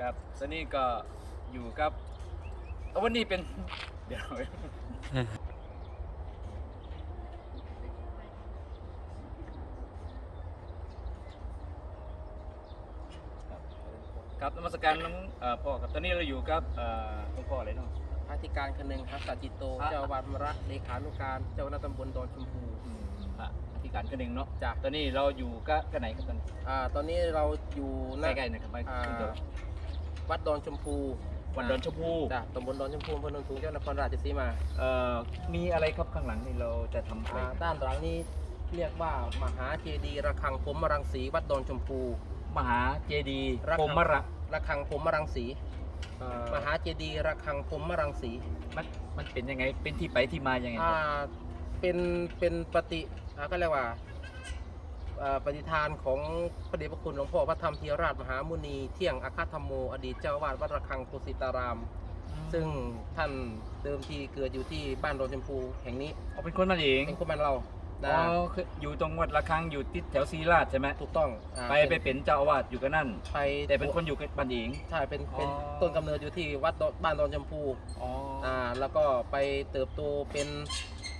ครับตอนนี้ก็อยู่กับเอาวันนี้เป็น เดี๋ยว ครับนมัสการน้องเอ่อพ่อครับ ตอนนี้เราอยู่กับเอ่อหลวงพ่ออะไรเนาะ พระธิการคนึงครับสัจจิโต พระ เจ้าอาวาดมระเลขานุการ เจ้าหน้าตำบลดอนชมพู อืมพระอธิการกันเองเนาะจ้ะ ตอนนี้เราอยู่กับกันไหนครับตอนนี้อ่าตอนนี้เราอยู่หน้าใกล้ๆนะครับไปอ่าขึ้นเดี๋ยว วัดดอนชมพูวันดอนชมพูจ้ะตำบลดอนชมพูอำเภอโนนสูงจังหวัดนครราชสีมาเอ่อมีอะไรครับข้างหลังนี่เราจะทำอะไรอ่าด้านหลังนี้เรียกว่ามหาเจดีย์ระฆังพรหมรังสีวัดดอนชมพู มหาเจดีย์ระฆัง พรหมระระฆังพรหมรังสี เอ่อมหาเจดีย์ระฆังพรหมรังสีมันมันเป็นยังไงเป็นที่ไปที่มายังไงคอ่ารับเป็นเป็นปฏิอ่าก็เรียกว่าอ่า ปฏิทานของพระเดชพระคุณหลวงพ่อพระธรรมธีรราชมหามุนีเที่ยงอาคาธรรมโมอดีตเจ้าอาวาดวัดระฆังโคสิตาราม ซึ่งท่านเดิมทีเกิดอยู่ที่บ้านโดนชมพูแห่งนี้เอาเป็นคนมาเองเป็นคนบ้านเราอ๋นะอคืออยู่ตรงวัดระฆังอยู่ติดแถวศรีราชใช่ไหมถูกต้องอ่าไปไปเป็นเจ้าอาวาสอยู่กันนั่น ไปแต่เป็นคนอยู่กับบ้านเอง ใช่เป็นเป็นอ๋อ ต้นกำเนิดอยู่ที่วัดดอนบ้านดอนชมพูอ๋ออ่าแล้วก็ไปเติบโตเป็น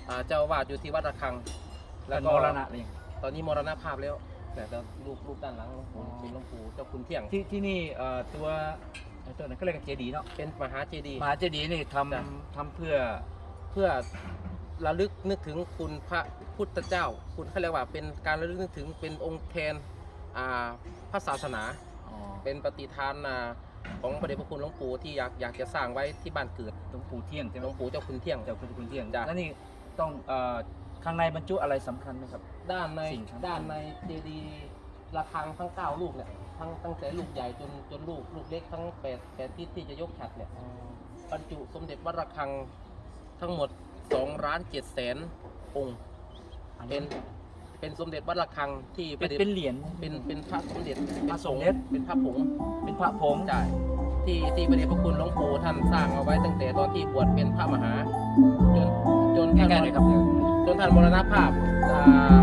อ่าเจ้าอาวาสอยู่ที่วัดระฆัง แล้แล้ววก็ก็มรณะเลย ตอนนี้มรณภาพแล้ว แต่เดี๋ยวรูปรูปด้านหลังหลวงปู่อ๋อเป็นหลวงปู่เจ้าคุณเที่ยง ที่ที่นี่เอ่อตัวไอ้ตัวนั้นก็เรียกว่าเจดีย์เนาะเป็นมหาเจดีย์ มหาเจดีย์นี่ทจ้ะำทำเพื่อเพื่อระลึกนึกถึงคุณพระพุทธเจ้า คุณเขาเรียกว่าเป็นการระลึกนึกถึงเป็นองค์แทนอ่าพระศาสนา อ๋อเป็นปฏิทานอ่าของพระเดชพระคุณหลวงปู่ที่อยากอยากจะสร้างไว้ที่บ้านเกิดหลวงปู่เที่ยงใช่ไหหมลวงปู่เจ้าคุณเที่ยง เจ้าคุณคุณเที่ยงจ้ะ แล้วนี่ต้องเอ่อ ข้างในบรรจุอะไรสำคัญไหมครับ ด้านในสิ่งสำคัญ ด้านในเจดีย์ระฆังทั้งเก้าลูกเนี่ยทั้งตั้งแต่ลูกใหญ่จนจนลูกลูกเล็กทั้งแปดแปดทิศที่จะยกฉัดเนี่ยบรรจุสมเด็จวัดระฆังทั้งหมด2ล้าน7แสนองค์เป็นเป็นสมเด็จวัดระฆังที่พเป็ระนเดชเป็นเหรียญ เป็นเป็นพระสมเด็จพระสมเด็จ เป็นพระผง เป็นพระผงใช่ที่ที่พระเดชพระคุณหลวงปู่ท่านสร้างเอาไว้ตั้งแต่ตอนที่บวชเป็นพระมหา จนจนใกท่านล้ๆเลยครับเนี่ย จนท่านมรณภาพอ่า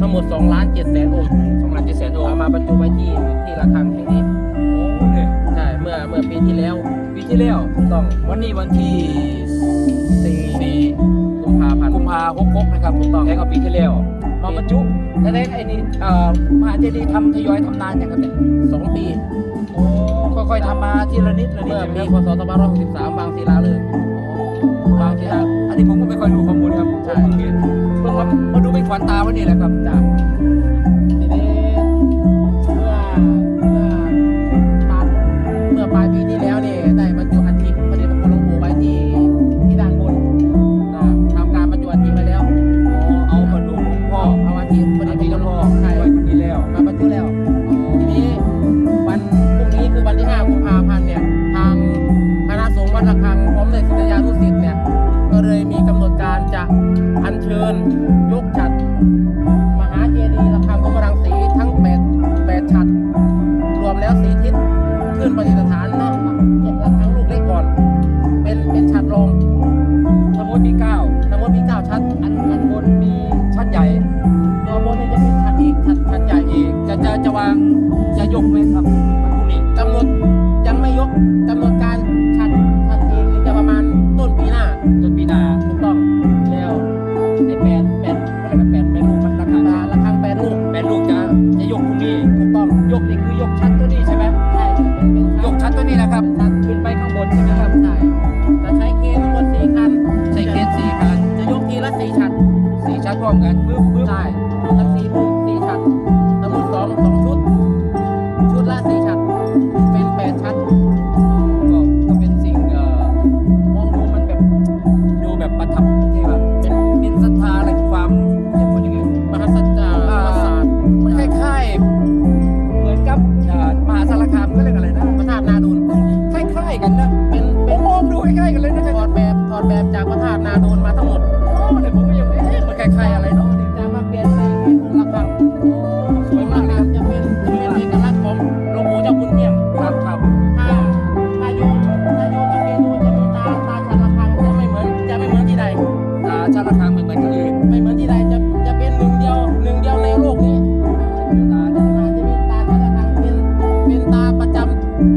ทั้งหมด2ล้าน7แสนองค์สองล้านเจ็ดแสนองเอาค์มาบรรจุไว้ที่ที่ระฆังแห่งนี้โอ้เนี่ยใช่เมื่อเมื่อปีที่แล้วปีที่แล้วต้องวันนี้วันที่สี่สี่กุมภาพันธ์กุมภาหกหกนะครับถูกต้องแทงเอาปีที่แล้วมาบรรจุแต่แรกไอ้นี่เอ่อมหาเจดีย์ทำทยอยทำนานยังครับเนี่ยสองปีโอ้ค่อยๆทำมาทีละนิดละนิดเมื่อใช่ไหมปีครับพศ2563บางศิลาฤกษ์บางทีละอันนี้ผมก็ไม่ค่อยรู้ข้อมูลครับใช่เพิ่งเห็นเพิ่งมามาดูเป็นขวัญตาวันนี้แหละครับจ้ะทีนี้เมื่อเมื่อปลายเมื่อปลายปีที่แล้วเนี่ยได้บรรจุอัฐิพระเดชพระคุณหลวงปู่ไว้ที่ที่ด้านบนนะทำการบรรจุอัฐิไปแล้ว เอามาดูหลวงพ่อเอาอัฐิพระเดอัชนพระที่คุหลวหงลวงพ่อใช่ไว้คนนี้แล้วมาบรรจุ ทิศขึ้นประดิษฐานนะระฆังลูกเล็กก่อน เป็นเป็นฉัดรองทั้งหมดมีเก้าทั้งหมดมี9ชัดอันอันบนมีชั้นใหญ่ตัวบนเนี่ยจะเป็นฉัดอีกชัดชัดใหญ่อีกจะจะจะวางจะยกไหมครับวัน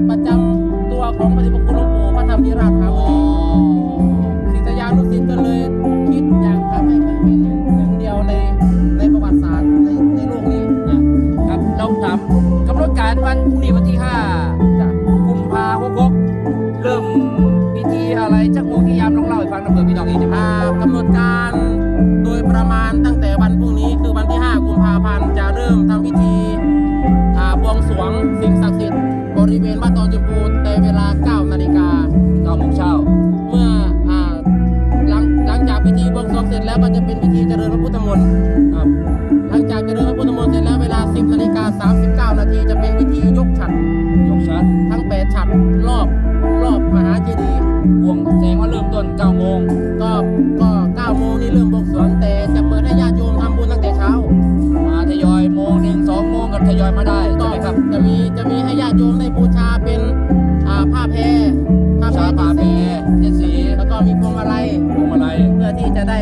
ประจำตัวของปฏิบัติคุณหลวงปู่พระธรรมนิราชครับศิษยานุศิษย์ก็เลยคิดอย่ากทำให้เป็นหนึ่งเดียวในในประวัติศาสตร์ในในโลกนี้นะครับเราทำกำหนดการวันพรุ่งนี้วันที่5จ้ะกุมภาหกกเริ่มพิธีอะไรจักโมงที่ยามน้องเล่าให้ฟังนะเผื่อพี่น้องเองจะมากำหนดการโดยประมาณตั้งแต่วันพรุ่งนี้คือวันที่ 5 กุมภาพันธ์จะเริ่มทำพิธีอาบวงสรวงสิ่ง แล้วก็จะเป็นพิธีเจริญพระพุทธมนต์ครับหลังจากเจริญพระพุทธมนต์เสร็จแล้วเวลา 10นาฬิกา39นาทีจะเป็นพิธียกฉัตรยกชัดทั้ง8ฉัตรรอบรอบมหาเจดีย์บวงแสดงว่าเริ่มต้นเก้าโมงก็ก็9โมงนี่เริ่มบวงสรวงแต่จะเปิดให้ญาติโยมทำบุญตั้งแต่เช้า มาทยอยโมงหนึ่งสองโมงก็ทยอยมาได้ใช่ก็ไหมครับ จะมีจะมีให้ญาติโยมได้บูชาเป็นอ่าผ้าแพรผ้าแพรชาปาแพรเจ็ดสีแล้วก็มีพวงมาลัยพวงมาลัยเพื่อที่จะได้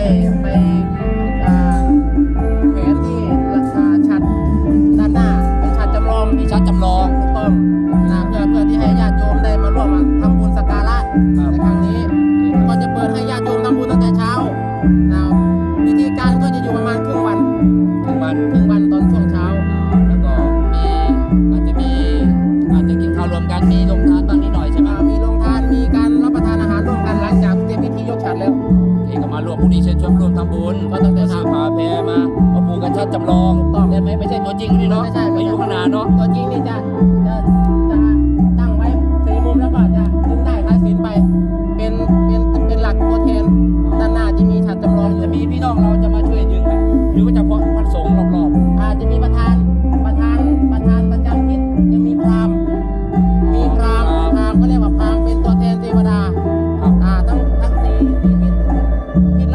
มกันมีลงทานบ้างนิดหน่อยใช่ไหมอ่ามีโรงทานมีการรับประทานอาหารร่วมกันหลังจากเสร็จพิธียกฉัดแล้วเอกมารวมพรุ่งนี้เชิญชวนร่วมทำบุญก็ตั้งแต่ซื้เช้าอผาแพรมาเอาผูกกันชัดจำลองถูกต้อง ใช่ไหมไม่ใช่ตัวจริงนี่เนาะไม่ใช่ไปอยู่ข้างหน้าเนาะ ตัวจริงนี่จะจะ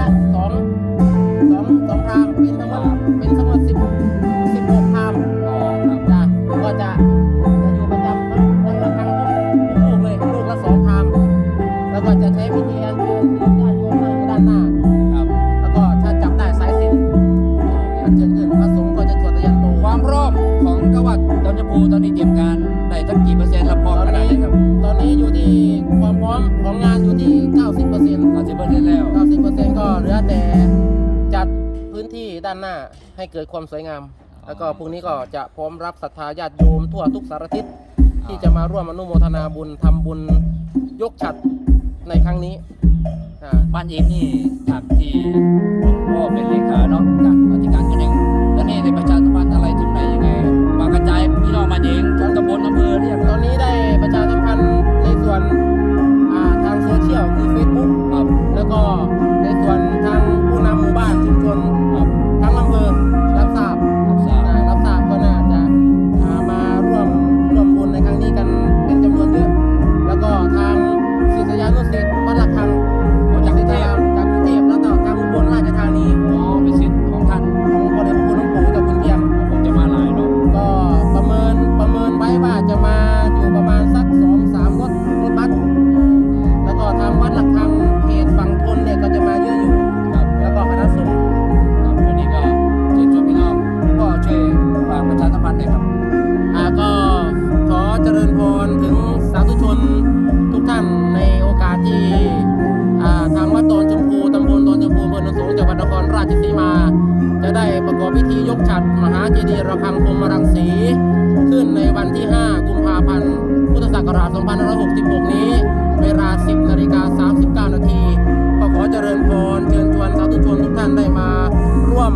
ละสองสองสองพราหมณ์เป็นทั้งหมดเป็นทั้งหมดสิบสิบหกพราหมณ์อ๋อครับจ้ะก็จะจะอยู่ประจำทั้งทั้งละครั้งทุกลูกเลยลูกละสองพราหมณ์แล้วก็จะใช้วิธีอัญเชิญญาติโยมนั่งอยู่ด้านหน้า ครับแล้วก็ถ้าจับได้สายสิญจนอัญเชิญขึ้นพระสงฆ์ก็จะสวดตะยันโตความพร้อมของกวัดดอนชมพูตอนนี้เตรียมการได้สักกี่เปอร์เซ็นต์แล้วพร้อมขนาดไหนครับตอนนี้อยู่ที่ความพร้อมของงานอยู่ที่90%เก้าสิบเปอร์เซ็นต์แล้ว 90% ก็เหลือแต่จัดพื้นที่ด้านหน้าให้เกิดความสวยงาม แล้วก็พรุ่งนี้ก็จะพร้อมรับศรัทธาญาติโยมทั่วทุกสารทิศที่จะมาร่วมอนุโมทนาบุญทำบุญยกฉัดในครั้งนี้อ่าบ้านเองนี่จากที่หลวงพ่อเป็นเลขาเนาะจากอธิการกันเองตอนนี้ได้ประชาสัมพันธ์อะไรถึงไหนยังไงมากระจายพี่น้องมาเองทุกตำบลอำเภอเรียกตอนนี้ได้ ประกอบพิธียกฉัดมหาเจดีย์ระฆังพรมรังสี ขึ้นในวันที่ 5 กุมภาพันธ์พุทธศักราช2566 นี้ เวลา 10นาฬิกา39 นาทีก็ขอเจริญพรเชิญชวนสาธุชนทุกท่านได้มาร่วม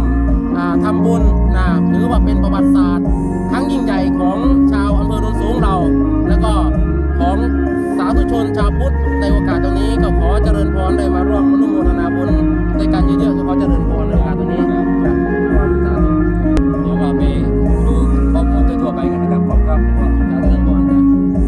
ทำบุญนะถือว่าเป็นประวัติศาสตร์ครั้งยิ่งใหญ่ของชาวอำเภอโนนสูงเรา แล้วก็ของสาธุชนชาวพุทธในโอกาสตรงนี้ก็ขอเจริญพรได้มาร่วม